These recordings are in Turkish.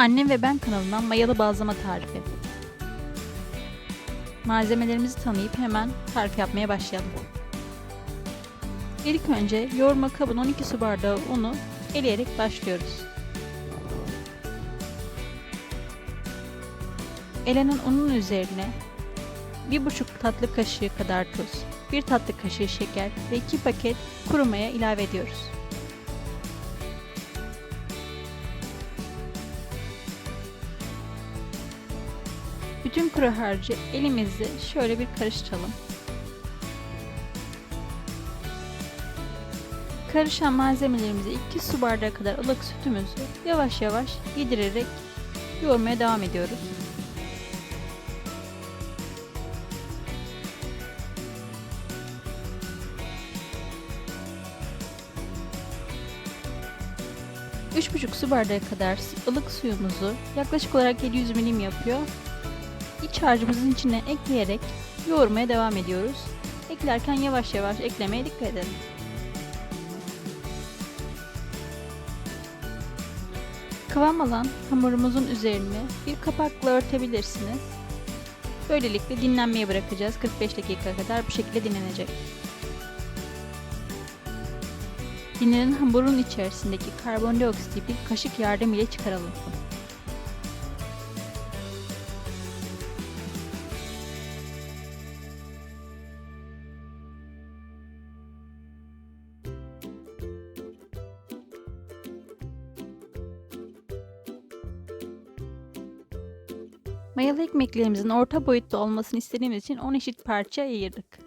Annem ve ben kanalından mayalı bazlama tarifi. Malzemelerimizi tanıyıp hemen tarif yapmaya başlayalım. İlk önce yoğurma kabına 12 su bardağı unu eleyerek başlıyoruz. Elenen unun üzerine 1,5 tatlı kaşığı kadar tuz, 1 tatlı kaşığı şeker ve 2 paket kuru maya ilave ediyoruz. Bütün kuru harcı elimizle şöyle bir karıştıralım. Karışan malzemelerimizi 2 su bardağı kadar ılık sütümüzü yavaş yavaş yedirerek yoğurmaya devam ediyoruz. Üç buçuk su bardağı kadar ılık suyumuzu yaklaşık olarak 700 milim yapıyor. İç harcımızın içine ekleyerek yoğurmaya devam ediyoruz. Eklerken yavaş yavaş eklemeye dikkat edelim. Kıvam alan hamurumuzun üzerine bir kapakla örtebilirsiniz. Böylelikle dinlenmeye bırakacağız. 45 dakika kadar bu şekilde dinlenecek. Dinlenen hamurun içerisindeki karbondioksiti bir kaşık yardımıyla çıkaralım. Mayalı ekmeklerimizin orta boyutta olmasını istediğimiz için 10 eşit parça ayırdık.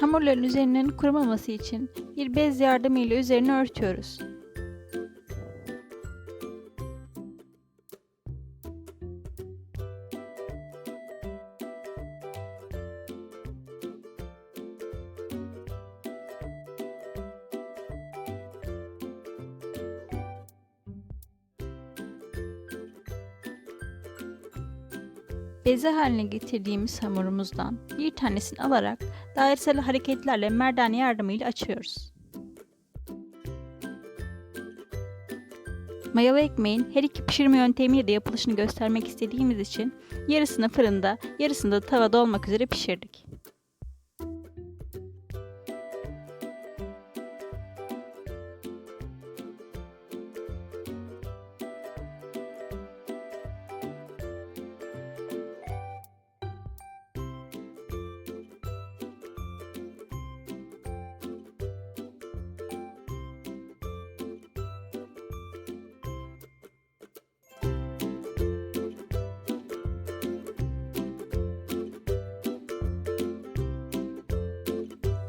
Hamurların üzerinin kurumaması için bir bez yardımıyla üzerini örtüyoruz. Beze haline getirdiğimiz hamurumuzdan bir tanesini alarak dairesel hareketlerle merdane yardımıyla açıyoruz. Mayalı ekmeğin her iki pişirme yöntemiyle de yapılışını göstermek istediğimiz için yarısını fırında, yarısını da tavada olmak üzere pişirdik.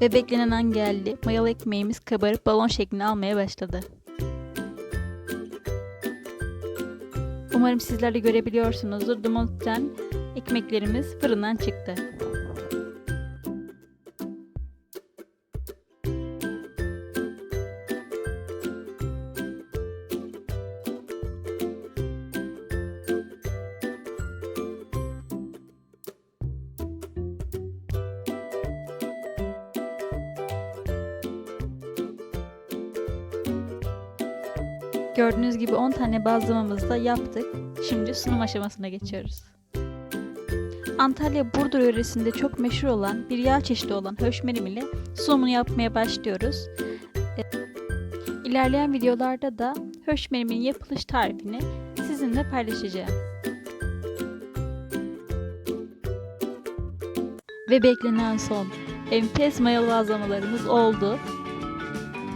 Ve beklenen an geldi. Mayalı ekmeğimiz kabarıp balon şeklini almaya başladı. Umarım sizler de görebiliyorsunuzdur. Dumonten ekmeklerimiz fırından çıktı. Gördüğünüz gibi 10 tane bazlamamızı da yaptık. Şimdi sunum aşamasına geçiyoruz. Antalya Burdur yöresinde çok meşhur olan bir yağ çeşidi olan höşmerim ile sunumunu yapmaya başlıyoruz. Ee, İlerleyen videolarda da höşmerimin yapılış tarifini sizinle paylaşacağım. Ve beklenen son enfes mayalı bazlamalarımız oldu.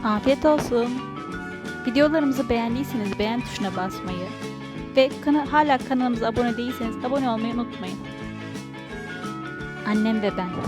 Afiyet olsun. Videolarımızı beğendiyseniz beğen tuşuna basmayı ve kana hala kanalımıza abone değilseniz abone olmayı unutmayın. Annem ve ben.